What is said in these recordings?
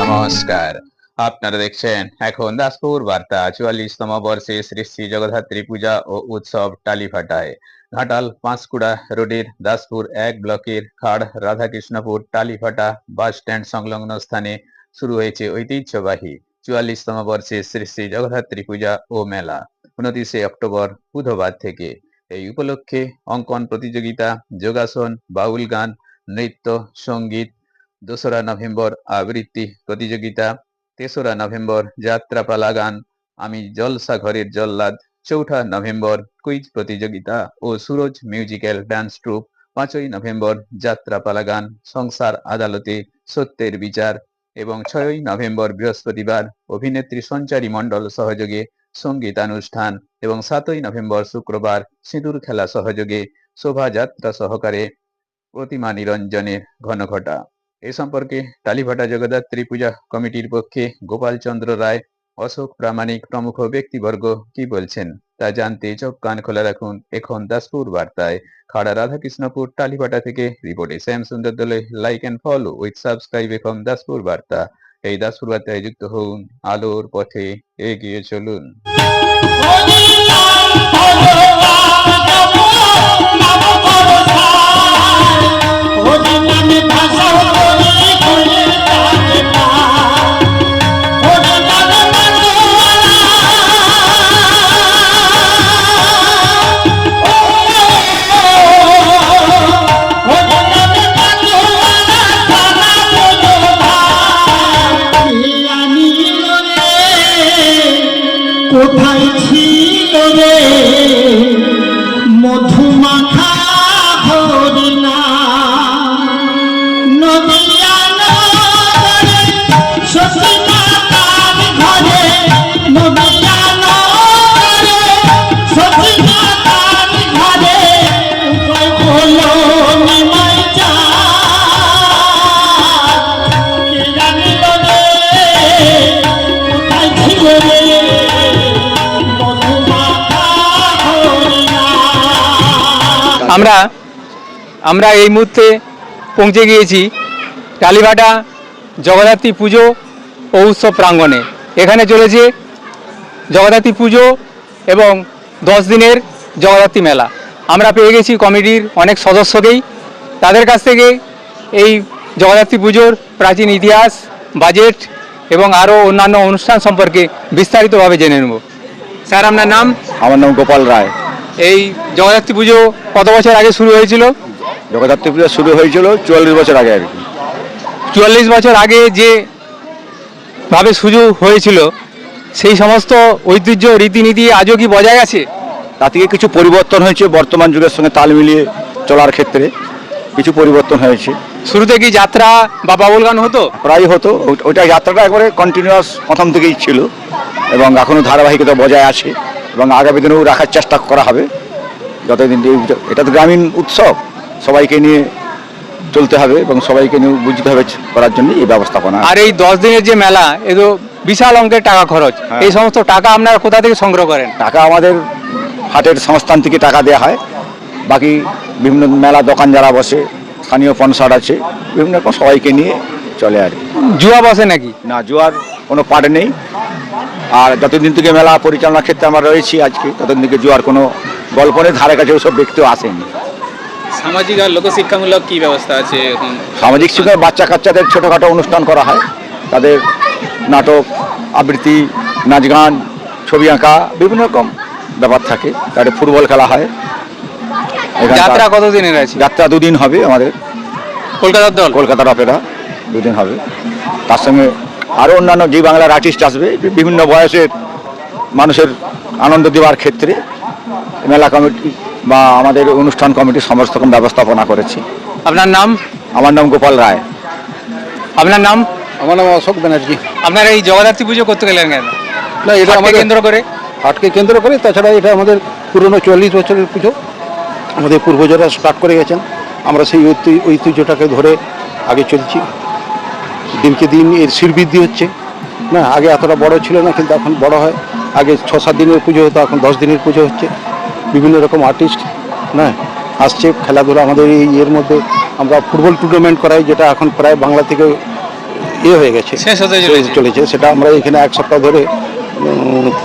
নমস্কার। আপনারা দেখছেন এখন দাসপুর বার্তা, চুয়াল্লিশতম বর্ষে শ্রী শ্রী জগদ্ধাত্রী পূজা ও উৎসব টালিফাটায়। ঘাটাল পাঁশকুড়া রোডের দাসপুর এক ব্লকের খাড়, রাধাকৃষ্ণপুর টালিফাটা বাস স্ট্যান্ড সংলগ্ন স্থানে শুরু হয়েছে ঐতিহ্যবাহী চুয়াল্লিশতম বর্ষে শ্রী শ্রী জগদ্ধাত্রী পূজা ও মেলা। উনত্রিশে অক্টোবর বুধবার থেকে এই উপলক্ষে অঙ্কন প্রতিযোগিতা, যোগাসন, বাউল গান, নৃত্য, সংগীত দোসরা নভেম্বর আবৃত্তি প্রতিযোগিতা, তেসরা নভেম্বর যাত্রাপালা গান আমি জলসা ঘরের জল্লাদ, চৌঠা নভেম্বর কুইজ প্রতিযোগিতা ও সুরজ মিউজিক্যাল ডান্স ট্রুপ, পাঁচই নভেম্বর যাত্রাপালা গান সংসার আদালতে সত্যের বিচার এবং ছয়ই নভেম্বর বৃহস্পতিবার অভিনেত্রী সঞ্চারী মণ্ডল সহযোগে সঙ্গীতানুষ্ঠান এবং সাতই নভেম্বর শুক্রবার সিঁদুর খেলা সহযোগে শোভাযাত্রা সহকারে প্রতিমা নিরঞ্জনের ঘনঘটা। এ সম্পর্কে টালিভাটা জগদ্ধাত্রী পূজা কমিটির পক্ষে গোপাল চন্দ্র রায়, অশোক প্রামাণিক প্রমুখ ব্যক্তিবর্গ কি বলছেন? তা জানতে চোখ কান খোলা রাখুন এখন দাসপুর বার্তায়। খাড়া রাধাকৃষ্ণপুর টালিভাটা থেকে রিপোর্টে শ্যাম সুন্দর দলে like and follow with subscribe এখন দাসপুর বার্তা। এই দাসপুর বার্তায় যুক্ত হন আলোর পথে এগিয়ে চলুন। কোথায় আমরা আমরা এই মুহূর্তে পৌঁছে গিয়েছি কালীভাটা জগদ্ধাত্রী পুজো ও উৎসব প্রাঙ্গণে। এখানে চলেছে জগদ্ধাত্রী পুজো এবং দশ দিনের জগদ্ধাত্রী মেলা। আমরা পেয়ে গেছি কমিটির অনেক সদস্যকেই। তাদের কাছ থেকে এই জগদ্ধাত্রী পুজোর প্রাচীন ইতিহাস, বাজেট এবং আরও অন্যান্য অনুষ্ঠান সম্পর্কে বিস্তারিতভাবে জেনে নেব। স্যার, আপনার নাম? আমার নাম গোপাল রায়। এই জগদ্ধাত্রী পুজো কত বছর আগে শুরু হয়েছিল? জগদ্ধাত্রী পুজো শুরু হয়েছিল চুয়াল্লিশ বছর আগে আর কি। চুয়াল্লিশ বছর আগে যে ভাবে সুযোগ হয়েছিল সেই সমস্ত ঐতিহ্য রীতিনীতি আজও কি বজায় আছে? তা থেকে কিছু পরিবর্তন হয়েছে বর্তমান যুগের সঙ্গে তাল মিলিয়ে চলার ক্ষেত্রে। কিছু পরিবর্তন হয়েছে। শুরুতে কি যাত্রা বা বাউল গান হতো? প্রায় হতো। ওই- ওইটা যাত্রাটা একবারে কন্টিনিউয়াস প্রথম থেকেই ছিল। এবং এখনও ধারাবাহিকতা বজায় আছে। এবং আগামী দিনেও রাখার চেষ্টা করা হবে। যতদিন এটা তো গ্রামীণ উৎসব সবাইকে নিয়ে চলতে হবে এবং সবাইকে নিয়ে বুঝতে হবে করার জন্য এই ব্যবস্থাপনা। আর এই দশ দিনের যে মেলা এ তো বিশাল অঙ্কের টাকা খরচ। হ্যাঁ। এই সমস্ত টাকা আপনারা কোথা থেকে সংগ্রহ করেন? টাকা আমাদের হাটের সংস্থান থেকে টাকা দেওয়া হয়। বাকি বিভিন্ন মেলা দোকান যারা বসে স্থানীয় পনসার আছে বিভিন্ন রকম সবাইকে নিয়ে চলে আর। জুয়া বসে নাকি? না জুয়ার কোনো পার্ট নেই। আর যতদিন থেকে মেলা পরিচালনার ক্ষেত্রে আমরা রয়েছি আজকে ততদিন থেকে জুয়ার কোনো গল্প নেই ধারে কাছে ওসব ব্যক্তিও আসেনি। সামাজিক আর লোকশিক্ষামূলক কী ব্যবস্থা আছে এখন? সামাজিক শিক্ষায় বাচ্চা কাচ্চাদের ছোটোখাটো অনুষ্ঠান করা হয়। তাদের নাটক আবৃত্তি নাচ গান ছবি আঁকা বিভিন্ন রকম ব্যাপার থাকে। তাদের ফুটবল খেলা হয়। যাত্রা কত দিনের আছে? যাত্রা দুদিন হবে আমাদের। কলকাতার দল? কলকাতার অপেরা দুদিন হবে। তার সঙ্গে আরও অন্যান্য যে বাংলার আর্টিস্ট আসবে বিভিন্ন বয়সের মানুষের আনন্দ দেওয়ার ক্ষেত্রে মেলা কমিটি বা আমাদের অনুষ্ঠান কমিটি সমস্ত রকম ব্যবস্থাপনা করেছি। আপনার নাম? আমার নাম গোপাল রায়। আপনার নাম? আমার নাম অশোক ব্যানার্জি। আপনার এই জগদ্ধাত্রী পুজো করতে গেলেন কেন? না এটা আমাদের কেন্দ্র করে? হাটকে কেন্দ্র করে তাছাড়া এটা আমাদের পুরনো চল্লিশ বছরের পুজো। আমাদের পূর্বজরা স্টার্ট করে গেছেন। আমরা সেই ঐতি- ঐতিহ্যটাকে ধরে আগে চলছি। দিনকে দিন এর শিরবৃদ্ধি হচ্ছে। না আগে এতটা বড় ছিল না কিন্তু এখন বড় হয়। আগে ছ সাত দিনের পুজো হতো এখন দশ দিনের পুজো হচ্ছে। বিভিন্ন রকম আর্টিস্ট না আসছে খেলাধুলা আমাদের এই ইয়ের মধ্যে। আমরা ফুটবল টুর্নামেন্ট করাই যেটা এখন প্রায় বাংলা থেকে ইয়ে হয়ে গেছে। চলেছে। সেটা আমরা এখানে এক সপ্তাহ ধরে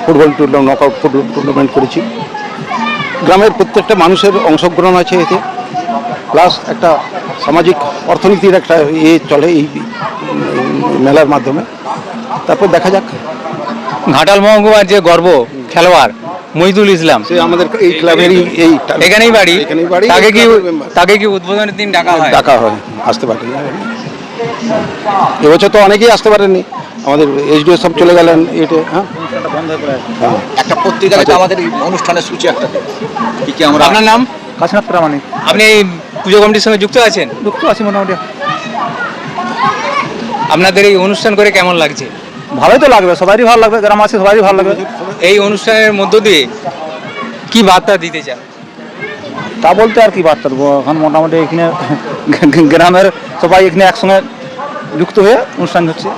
football tournament knock out football tournament করেছি। গ্রামের প্রত্যেকটা মানুষের অংশগ্রহণ আছে এতে। প্লাস একটা সামাজিক অর্থনীতির একটা ইয়ে চলে এই মেলার মাধ্যমে। তারপর দেখা যাক। ঘাটাল মহকুমার যে গর্ব খেলোয়াড় মহিদুল ইসলাম সে আমাদের এই ক্লাবেরই এই এখানেই বাড়ি। এখানেই বাড়ি। তাকে কি তাকে কি উদ্বোধনের দিন ডাকা হয়? ডাকা হয় আসতে পারে। এবছর তো অনেকেই আসতে পারেননি। আমাদের এইচডিও সব চলে গেলেন এটা হ্যাঁ? হ্যাঁ। একটা পত্রিকাতে আমাদের এই অনুষ্ঠানের সূচি একটা কি কি আমরা আপনার নাম? কাশীনাথ প্রামাণিক। আপনি এই পুজো কমিটির সঙ্গে যুক্ত আছেন? যুক্ত আছি মোটামুটি। আপনাদের এই অনুষ্ঠান করে কেমন লাগছে? ভালোই তো লাগবে সবারই ভালো লাগবে গ্রাম আছে সবারই ভালো লাগবে। এই অনুষ্ঠানের মধ্য দিয়ে কি বার্তা দিতে চান? তা বলতে আর কি বার্তা দেবো এখন মোটামুটি এখানে গ্রামের সবাই এখানে একসঙ্গে যুক্ত হয়ে অনুষ্ঠান হচ্ছে।